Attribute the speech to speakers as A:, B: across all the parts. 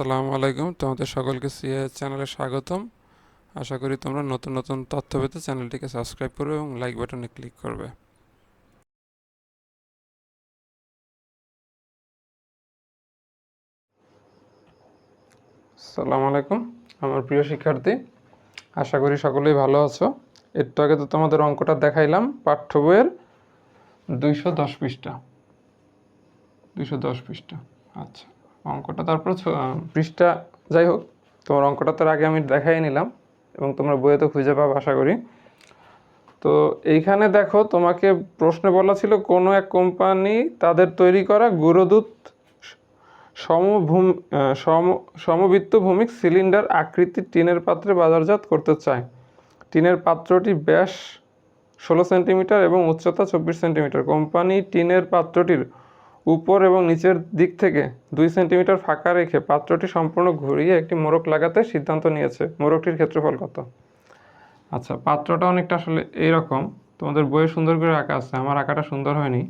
A: আসসালামু আলাইকুম। তোমাদের সকলকে সিএ চ্যানেলে স্বাগতম। আশা করি তোমরা নতুন নতুন তথ্য পেতে চ্যানেলটিকে সাবস্ক্রাইব করবে এবং লাইক বাটনে ক্লিক করবে। আসসালামু আলাইকুম, আমার প্রিয় শিক্ষার্থী। আশা করি সকলেই ভালো আছো। একটু আগে তো তোমাদের অঙ্কটা দেখাইলাম, পাঠ্য বইয়ের দুইশো দশ পৃষ্ঠা। দুইশো দশ পৃষ্ঠা আচ্ছা। অঙ্কটা তারপর পৃষ্ঠা, যাই হোক, তোমার অঙ্কটা তার আগে আমি দেখাই নিলাম এবং তোমরা বইয়ে তো খুঁজে পাবে, আশা করি। তো এইখানে দেখো, তোমাকে প্রশ্নে বলা ছিল কোনো এক কোম্পানি তাদের তৈরি করা গুরুদূত সমভূম সম, সমবৃত্ত ভূমিক সিলিন্ডার আকৃতির টিনের পাত্রে বাজারজাত করতে চায়। টিনের পাত্রটি ব্যাস ষোলো সেন্টিমিটার এবং উচ্চতা চব্বিশ সেন্টিমিটার। কোম্পানি টিনের পাত্রটির উপর এবং নিচের দিক থেকে দুই সেন্টিমিটার ফাঁকা রেখে পাত্রটি সম্পূর্ণ ঘুরিয়ে একটি মোড়ক লাগাতে সিদ্ধান্ত নিয়েছে। মোড়কটির ক্ষেত্রফল কত? আচ্ছা পাত্রটা অনেকটা আসলে এইরকম তোমাদের বইয়ে সুন্দর করে আঁকা আছে। আমার আঁকাটা সুন্দর হয়নি।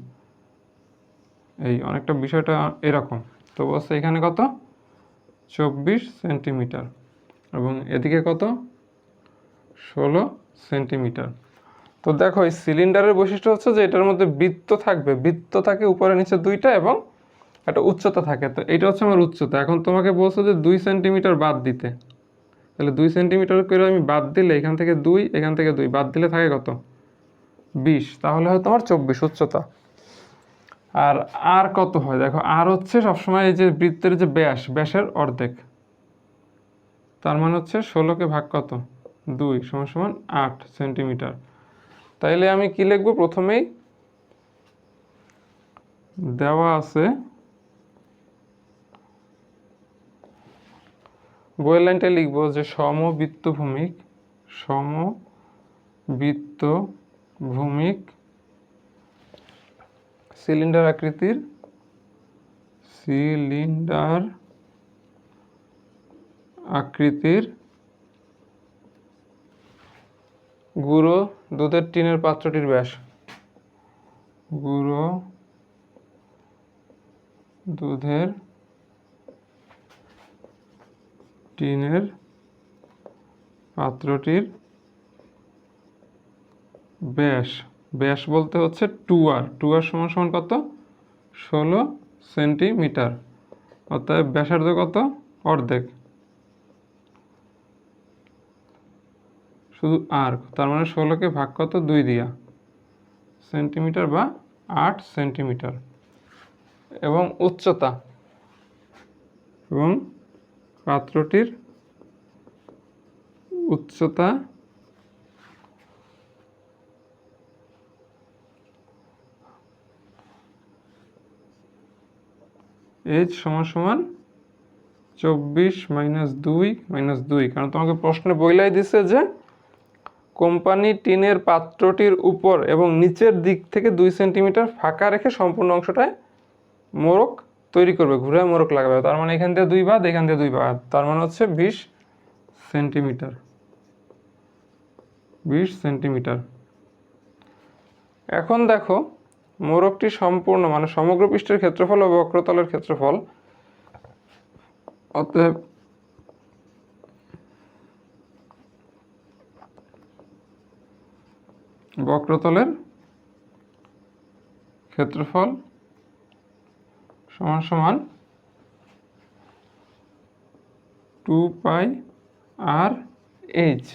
A: এই অনেকটা বিষয়টা এরকম। তো বলছে এখানে কত? চব্বিশ সেন্টিমিটার। এবং এদিকে কত? ষোলো সেন্টিমিটার। তো দেখো, এই সিলিন্ডারের বৈশিষ্ট্য হচ্ছে যে এটার মধ্যে বৃত্ত থাকবে। বৃত্ত থাকে উপরে নিচে দুইটা এবং একটা উচ্চতা থাকে। তো এটা হচ্ছে আমার উচ্চতা। এখন তোমাকে বলছো যে দুই সেন্টিমিটার বাদ দিতে। তাহলে দুই সেন্টিমিটার করে আমি বাদ দিলে এখান থেকে দুই, এখান থেকে দুই। বাদ দিলে থাকে কত? বিশ। তাহলে হয় তোমার চব্বিশ উচ্চতা। আর আর কত হয়? দেখো, আর হচ্ছে সবসময় এই যে বৃত্তের যে ব্যাস, ব্যাসের অর্ধেক। তার মানে হচ্ছে ষোলোকে ভাগ কত? দুই সমান সমান আট সেন্টিমিটার। তাইলে আমি কি লিখব প্রথমেই? দেওয়া আছে। বইয়ের লাইনটা লিখব যে সমবৃত্ত ভূমিক সমবৃত্ত ভূমিক সিলিন্ডার আকৃতির সিলিন্ডার আকৃতির গুঁড়ো দুধের টিনের পাত্রটির ব্যাস। গুঁড়ো দুধের টিনের পাত্রটির ব্যাস। ব্যাস বলতে হচ্ছে টু আর টু আর সমান সমান কত? ষোলো সেন্টিমিটার। অর্থাৎ ব্যাসার্ধ কত? অর্ধেক। শুধু আর, তার মানে ষোলোকে ভাগ কত? দুই দিয়া। সেন্টিমিটার বা আট সেন্টিমিটার। এবং উচ্চতা। এবং পাত্রটির উচ্চতা এইচ সমান সমান চব্বিশ মাইনাস দুই মাইনাস দুই। কারণ তোমাকে প্রশ্নে বইলাই দিছে যে কোম্পানি টিনের পাত্রটির উপর এবং নিচের দিক থেকে দুই সেন্টিমিটার ফাঁকা রেখে সম্পূর্ণ অংশটায় মোড়ক তৈরি করবে, ঘুরে মোড়ক লাগাবে। তার মানে এখান দিয়ে দুই বাদ এখান দিয়ে দুই বাদ তার মানে হচ্ছে বিশ সেন্টিমিটার। বিশ সেন্টিমিটার। এখন দেখো মোড়কটি সম্পূর্ণ মানে সমগ্র পৃষ্ঠের ক্ষেত্রফল ও বক্রতলের ক্ষেত্রফল অতএব বক্রতলের ক্ষেত্রফল সমান সমান টু পাই আর এইচ।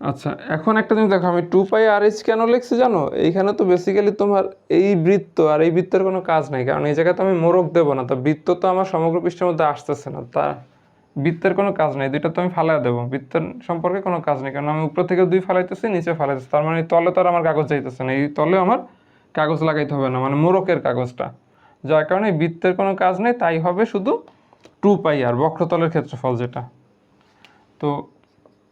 A: আচ্ছা এখন একটা জিনিস দেখো, আমি টু পাই আর এইচ কেন লিখছি জানো? এইখানে তো বেসিক্যালি তোমার এই বৃত্ত আর এই বৃত্তের কোনো কাজ নাই, কারণ এই জায়গাতে আমি মোড়ক দেবো না, তো বৃত্ত তো আমার সমগ্র পৃষ্ঠের মধ্যে আসতেছে না। তা বৃত্তের কোনো কাজ নেই, দুইটা তো আমি ফালাই দেবো। বৃত্তের সম্পর্কে কোনো কাজ নেই, কারণ আমি উপর থেকে দুই ফালাইতেছি, নিচে ফালাইতেছি। তার মানে তলে তো আর আমার কাগজ যাইতেছে না, এই তলে আমার কাগজ লাগাইতে হবে না মানে মোরকের কাগজটা। যার কারণে বৃত্তের কোনো কাজ নেই, তাই হবে শুধু টু পাই আর বক্রতলের ক্ষেত্রফল যেটা। তো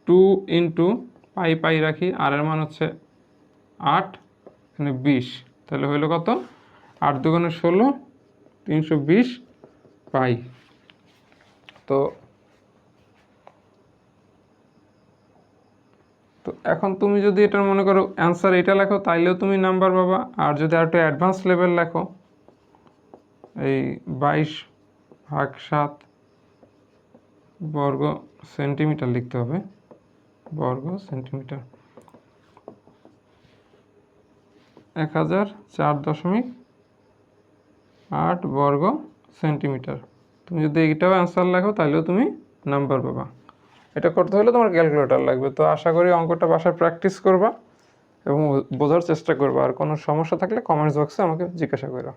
A: টু ইন্টু পাই পাই রাখি, আর এর মান হচ্ছে আট, এখানে বিশ। তাহলে হইল কত? আট দুগুণে ষোলো, তিনশো বিশ পাই। তো এখন তুমি যদি এটার মনে করো অ্যান্সার এটা লেখো, তাইলেও তুমি নাম্বার পাবা। আর যদি আর একটু অ্যাডভান্স লেভেল লেখো, এই বাইশ ভাগ সাত বর্গ সেন্টিমিটার লিখতে হবে। বর্গ সেন্টিমিটার এক হাজার চার দশমিক আট বর্গ সেন্টিমিটার তুমি যদি এইটাও অ্যান্সার লেখো তাহলেও তুমি নাম্বার পাবা। এটা করতে হলে তোমার ক্যালকুলেটর লাগবে। তো আশা করি অঙ্কটা বাসায় প্র্যাকটিস করবা এবং বোঝার চেষ্টা করবা। আর কোনো সমস্যা থাকলে কমেন্টস বক্সে আমাকে জিজ্ঞাসা করো।